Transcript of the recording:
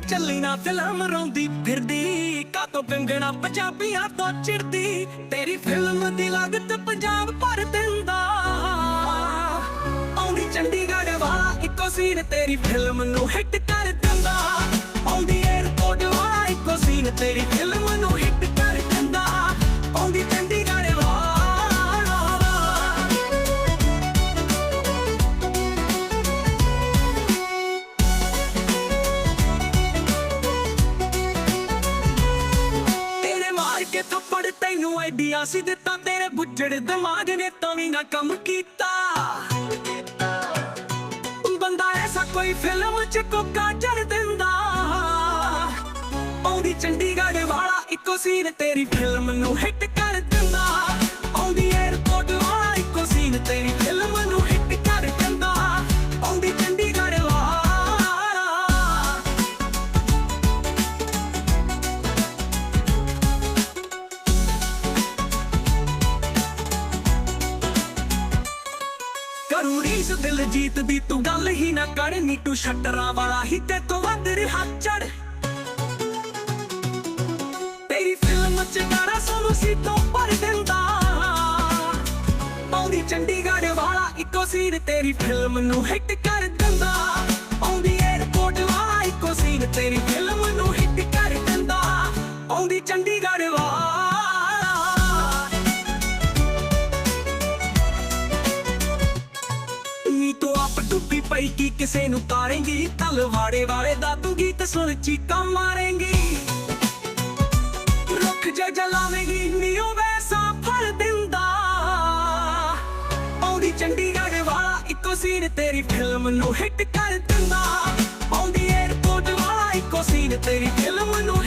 ਚੱਲੀ ਨਾ ਫਿਲਮ ਰੋਂਦੀ ਫਿਰਦੀ, ਕਾਤੋਂ ਪਿੰਗਣਾ ਪੰਜਾਬੀਆਂ ਤੋਂ ਚਿੜਦੀ। ਤੇਰੀ ਫਿਲਮ ਦੀ ਲਾਗਤ ਪੰਜਾਬ ਭਰ ਦਿੰਦਾ। ਆਉਂਦੀ ਚੰਡੀਗੜ੍ਹ ਵਾਲਾ ਇੱਕੋ ਸੀਨ ਤੇਰੀ ਫਿਲਮ ਨੂੰ ਹਿੱਟ ਕਰ ਦਿੰਦਾ। ਆਉਂਦੀ 에어ਪੋਰਟ ਵਾਲਾ ਇੱਕੋ ਸੀਨ ਤੇਰੀ ਫਿਲਮ ਥੱਪੜ ਆਈਡੀਆ ਸੀ ਦਿੱਤਾ, ਤੇਰੇ ਬੁੱਝੜ ਦਿਮਾਗ ਨੇ ਤਾਂ ਵੀ ਨਾ ਕੰਮ ਕੀਤਾ। ਬੰਦਾ ਐਸਾ ਕੋਈ ਫਿਲਮ ਚ ਕੋਕਾ ਚੜ ਦਿੰਦਾ। ਉਹਦੀ ਚੰਡੀਗੜ੍ਹ ਵਾਲਾ ਇੱਕੋ ਸੀਨ ਤੇਰੀ ਫਿਲਮ ਨੂੰ ਹਿੱਟ ਕਰੂ ਰੀਸ ਦਿਲ ਦੀ, ਤੂੰ ਗੱਲ ਹੀ ਨਾ ਕਰ ਨੀ ਸ਼ਟਰਾਂ ਵਾਲਾ ਹੀ ਤੇ ਤੋਂ ਵੱਧ ਰਿਹਾ ਚੜ। ਤੇਰੀ ਫਿਲਮ ਚ ਗਾਣਾ ਸੋਨੂੰ ਸੀ ਤੋਂ ਭਰ ਦਿੰਦਾ। ਆਉਂਦੀ ਚੰਡੀਗੜ੍ਹ ਵਾਲਾ ਇੱਕੋ ਸੀਨ ਤੇਰੀ ਫਿਲਮ ਨੂੰ ਹਿੱਟ ਕਰ ਦਿੰਦਾ। ਆਉਂਦੀ 에어ਪੋਰਟ ਵਾਲਾ ਇੱਕੋ ਸੀਨ ਤੇਰੀ ਫਿਲਮ ਨੂੰ ਹਿੱਟ ਕਰ ਦਿੰਦਾ। ਆਉਂਦੀ ਚੰਡੀਗੜ੍ਹ ਵਾਲਾ ਪਈ ਕੀ ਕਿਸੇ ਨੂੰ ਤਾਰੇਂਗੀ? ਤਲਵਾੜੇ ਵਾਲੇ ਦਾ ਗੀਤ ਸੁਣ, ਚੀਕਾਂ ਮਾਰੇਂਗੀ। ਰੁੱਖ ਜਾ ਜਲਾਵੇਂਗੀ, ਨੀ ਵੈਸਾ ਫਲ ਦਿੰਦਾ। ਆਉਂਦੀ ਚੰਡੀਗੜ੍ਹ ਵਾਲਾ ਇੱਕੋ ਸੀਨ ਤੇਰੀ ਫਿਲਮ ਨੂੰ ਹਿੱਟ ਕਰ ਦਿੰਦਾ। ਆਉਂਦੀ 에어ਪੋਰਟ ਵਾਲਾ ਇੱਕੋ ਸੀਨ ਤੇਰੀ ਫਿਲਮ ਨੂੰ